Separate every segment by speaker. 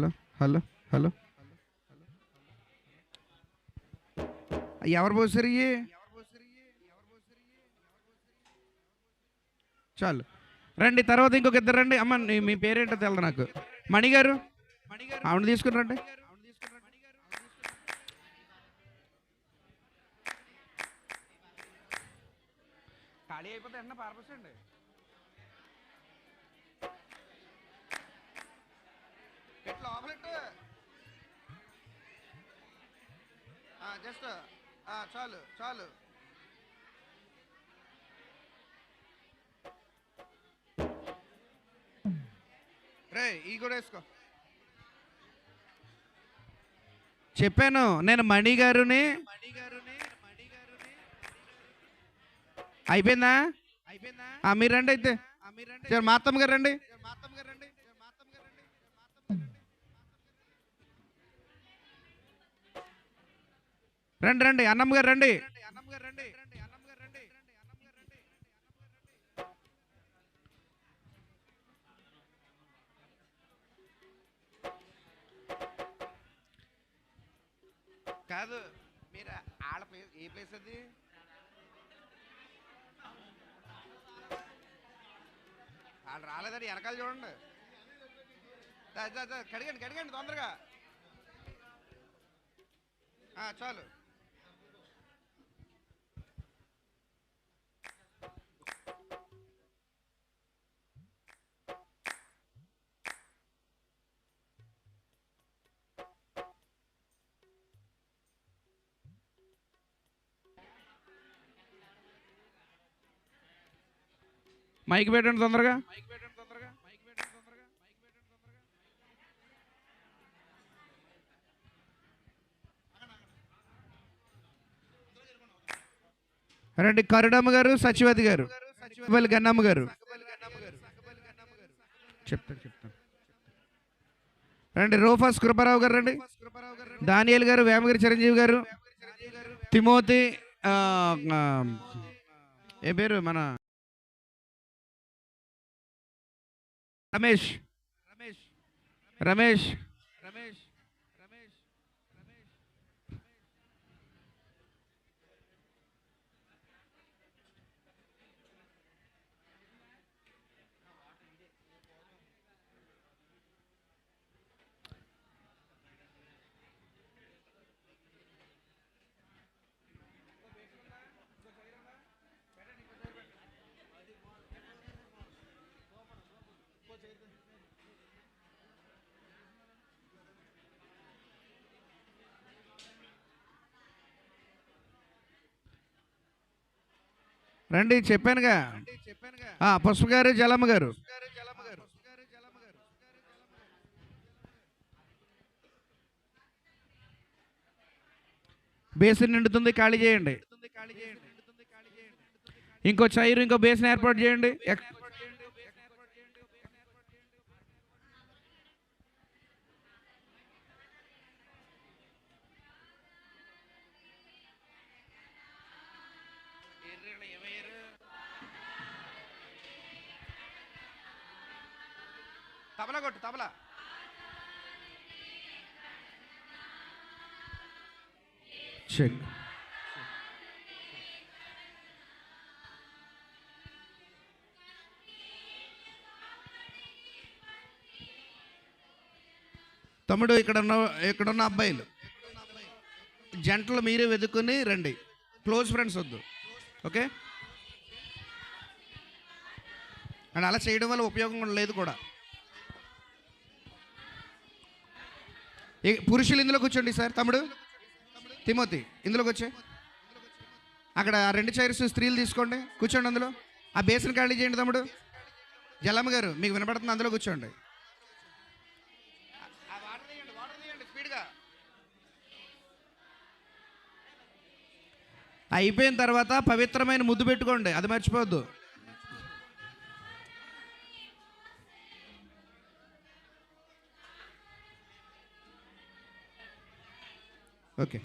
Speaker 1: Hello hello hello. ఎవరు పోసారు ఇయ్యి? చాలు. రండి తర్వాత ఇంకొక ఇద్దరు రండి. అమ్మ నీ- మీ పేరేంటో తెలదు నాకు. మణి గారు? ఆవిడ తీసుకుని రండి. ఖాళీ అయిపోతే వెంటనే అండి జస్ట్ చాలు చాలు. రే ఈ కూడా వేసుకో. చెప్పాను నేను మణి గారుని. అయిపోయిందా? ఆ, మీరు రండి అయితే. సరే మా అత్తమ్మ గారు రండి. రండి రండి అన్నమ్మ గారు రండి. కాదు మీరు ఆడ ప్లేస్ ఏ ప్లేస్ అది? వాళ్ళు రాలేదండి వెనకాల చూడండి. దా, కడిగండి కడగండి కడగండి తొందరగా. చాలు. మైక్ పెట్టండి తొందరగా. రండి కరుడమ్మ గారు సచివతి గారు సచివల్లి గన్నమ్మ గారు. చెప్తాను చెప్తాను. రండి రోఫాస్ కృపారావు గారు రండి. దానియల్ గారు వేమగిరి చిరంజీవి గారు. తిమోతి ఏ పేరు మన రమేష్ రమేష్ రండి చెప్పానుగా. పసుపు గారు జలమ్మ గారు. బేసిన్ నిండుతుంది ఖాళీ చేయండి. ఇంకో చైరు ఇంకో బేసిన్ ఏర్పాటు చేయండి. కొట్టు తబలా. చెక్. తమ్ముడు ఇక్కడ ఉన్న ఇక్కడ ఉన్న అబ్బాయిలు. జంటలు మీరే వెతుక్కుని రండి. క్లోజ్ ఫ్రెండ్స్ వద్దు. ఓకే? అండ్ అలా చేయడం వల్ల ఉపయోగం కూడా లేదు కూడా. పురుషులు ఇందులో కూర్చోండి సార్. తమ్ముడు? తిమోతి ఇందులోకి వచ్చే. అక్కడ ఆ రెండు చైర్స్ స్త్రీలు తీసుకోండి. కూర్చోండి అందులో. ఆ బేసిన్ ఖాళీ చేయండి తమ్ముడు. జలమ్మ గారు మీకు వినపడుతుంది? అందులో కూర్చోండి. అయిపోయిన తర్వాత పవిత్రమైన ముద్దు పెట్టుకోండి. అది మర్చిపోవద్దు. Okay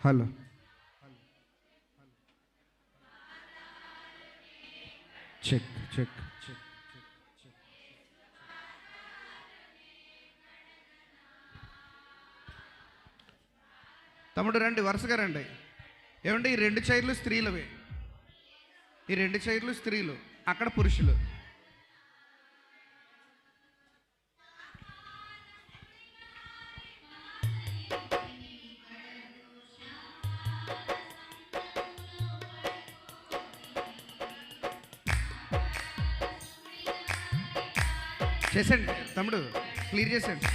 Speaker 1: hello check check check తమ్ముడు రండి వరుసగా రండి. ఏమంటే ఈ రెండు చైర్లు స్త్రీలవే. ఈ రెండు చైర్లు స్త్రీలు అక్కడ పురుషులు. చేసండి తమ్ముడు క్లియర్ చేసండి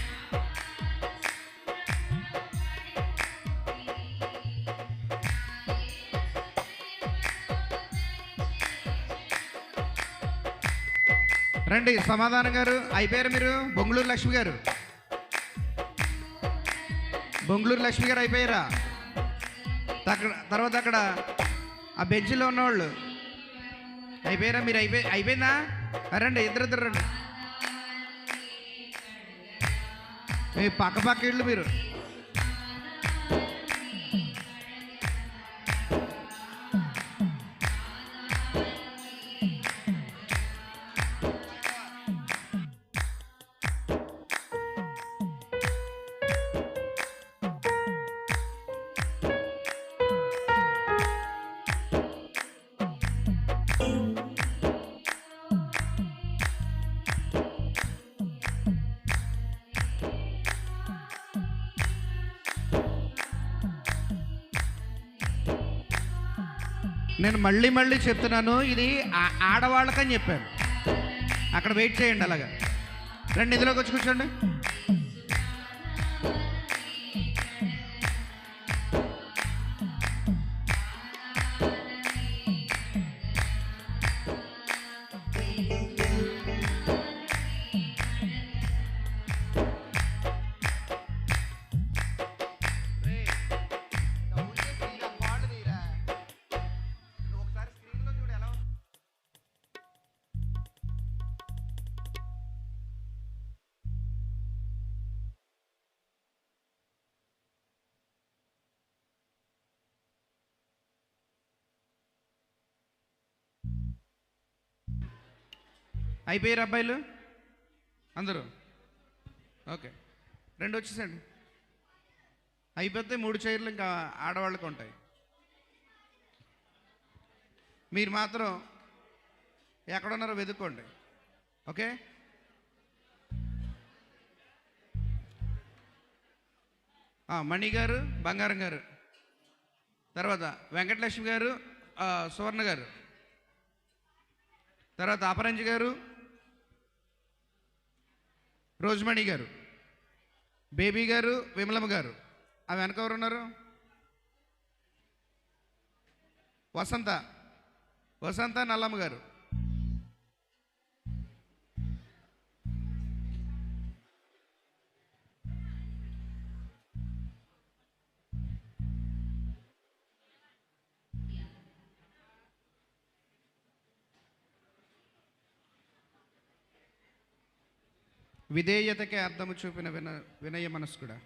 Speaker 1: రండి సమాధానం గారు అయిపోయారు మీరు బొంగళూరు లక్ష్మి గారు. బొంగళూరు లక్ష్మి గారు అయిపోయారా? అక్కడ తర్వాత అక్కడ ఆ బెంచ్లో ఉన్నవాళ్ళు. అయిపోయారా మీరు అయిపోయి అయిపోయిందా? రండి ఇద్దరు ఇద్దరు రండి. మీ పక్క పక్క ఇళ్ళు మీరు. నేను మళ్ళీ మళ్ళీ చెప్తున్నాను ఇది ఆడవాళ్ళకని చెప్పాను. అక్కడ వెయిట్ చేయండి అలాగా. రండి ఇందులోకి వచ్చి కూర్చోండి. అయిపోయారు అబ్బాయిలు? అందరూ? ఓకే. రెండు వచ్చేసండి అయిపోతే మూడు చైర్లు ఇంకా ఆడవాళ్ళకి ఉంటాయి. మీరు మాత్రం ఎక్కడున్నారో వెతుక్కోండి. ఓకే? మణి గారు బంగారం గారు. తర్వాత వెంకటలక్ష్మి గారు సువర్ణ గారు. తర్వాత అపరంజి గారు రోజుమణి గారు బేబీ గారు విమలమ్మ గారు. ఆ వెనక ఎవరు ఉన్నారు వసంత వసంత నల్లమ్మ గారు. విధేయతకే అర్థము చూపిన విన వినయ మనస్కుడా